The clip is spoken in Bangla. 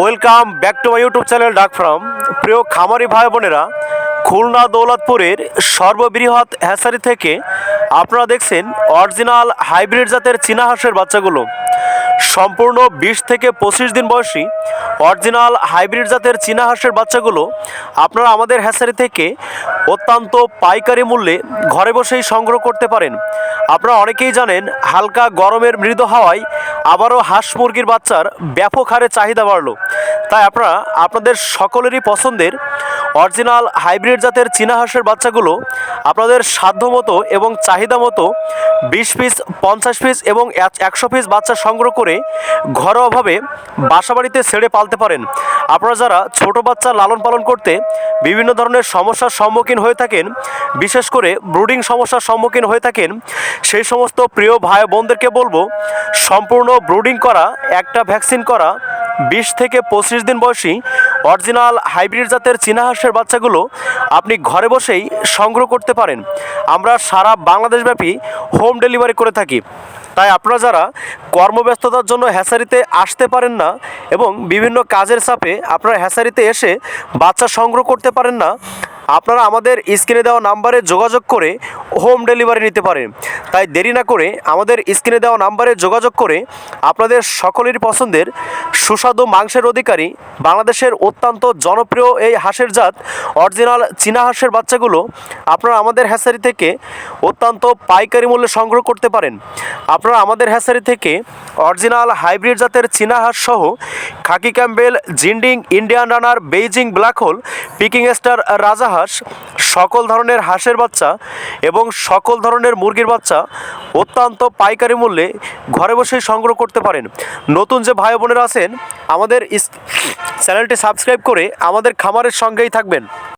Welcome back to my YouTube channel duck farm. প্রিয় খামারি ভাই বোনেরা, খুলনা দৌলতপুরের সর্ববৃহৎ হ্যাসারি থেকে আপনারা দেখছেন অরিজিনাল হাইব্রিড জাতের চীনা হাঁসের বাচ্চাগুলো। সম্পূর্ণ বিশ থেকে পঁচিশ দিন বয়সী অরিজিনাল হাইব্রিড জাতের চীনা হাঁসের বাচ্চাগুলো আপনারা আমাদের হ্যাসারি থেকে অত্যন্ত পাইকারি মূল্যে ঘরে বসেই সংগ্রহ করতে পারেন। আপনারা অনেকেই জানেন, হালকা গরমের মৃদু হাওয়ায় আবারও হাঁস মুরগির বাচ্চার ব্যাপক হারে চাহিদা বাড়ল। তাই আপনারা, আপনাদের সকলেরই পছন্দের অরিজিনাল হাইব্রিড জাতের চীনা হাঁসের বাচ্চাগুলো আপনাদের সাধ্যমতো এবং চাহিদা মতো বিশ পিস, পঞ্চাশ পিস এবং একশো পিস বাচ্চা সংগ্রহ করে ঘরোয়াভাবে বাসাবাড়িতে ছেড়ে পালতে পারেন। আপনারা যারা ছোট বাচ্চা লালন পালন করতে বিভিন্ন ধরনের সমস্যার সম্মুখীন হয়ে থাকেন, বিশেষ করে ব্রুডিং সমস্যার সম্মুখীন হয়ে থাকেন, সেই সমস্ত প্রিয় ভাই বোনদেরকে বলব, সম্পূর্ণ ব্রুডিং করা, একটা ভ্যাকসিন করা, বিশ থেকে পঁচিশ দিন বয়সী অরিজিনাল হাইব্রিড জাতের চীনা হাঁসের বাচ্চাগুলো আপনি ঘরে বসেই সংগ্রহ করতে পারেন। আমরা সারা বাংলাদেশব্যাপী হোম ডেলিভারি করে থাকি। তাই আপনারা যারা কর্মব্যস্ততার জন্য হ্যাসারিতে আসতে পারেন না এবং বিভিন্ন কাজের চাপে আপনারা হ্যাসারিতে এসে বাচ্চা সংগ্রহ করতে পারেন না আপনারা আমাদের স্ক্রিনে দেওয়া নাম্বারে যোগাযোগ করে হোম ডেলিভারি নিতে পারেন। তাই দেরি না করে আমাদের স্ক্রিনে দেওয়া নাম্বারে যোগাযোগ করে আপনাদের সকলেরই পছন্দের সুস্বাদু মাংসের অধিকারী বাংলাদেশের অত্যন্ত জনপ্রিয় এই হাঁসের জাত, অরিজিনাল চীনা হাঁসের বাচ্চাগুলো আপনারা আমাদের হ্যাসারি থেকে অত্যন্ত পাইকারি মূল্যে সংগ্রহ করতে পারেন। আপনারা আমাদের হ্যাসারি থেকে অরিজিনাল হাইব্রিড জাতের চীনা হাঁস সহ খাকি Campbell Jinding, Indian runner, Beijing black hole, Peking star রাজাহাঁস সকল ধরনের হাঁসের বাচ্চা এবং সকল ধরনের মুরগির বাচ্চা অত্যন্ত পাইকারি মূল্যে ঘরে বসেই সংগ্রহ করতে পারেন। নতুন যে ভাই বোনেরা আছেন, আমাদের চ্যানেলটি সাবস্ক্রাইব করে আমাদের খামারের সঙ্গেই থাকবেন।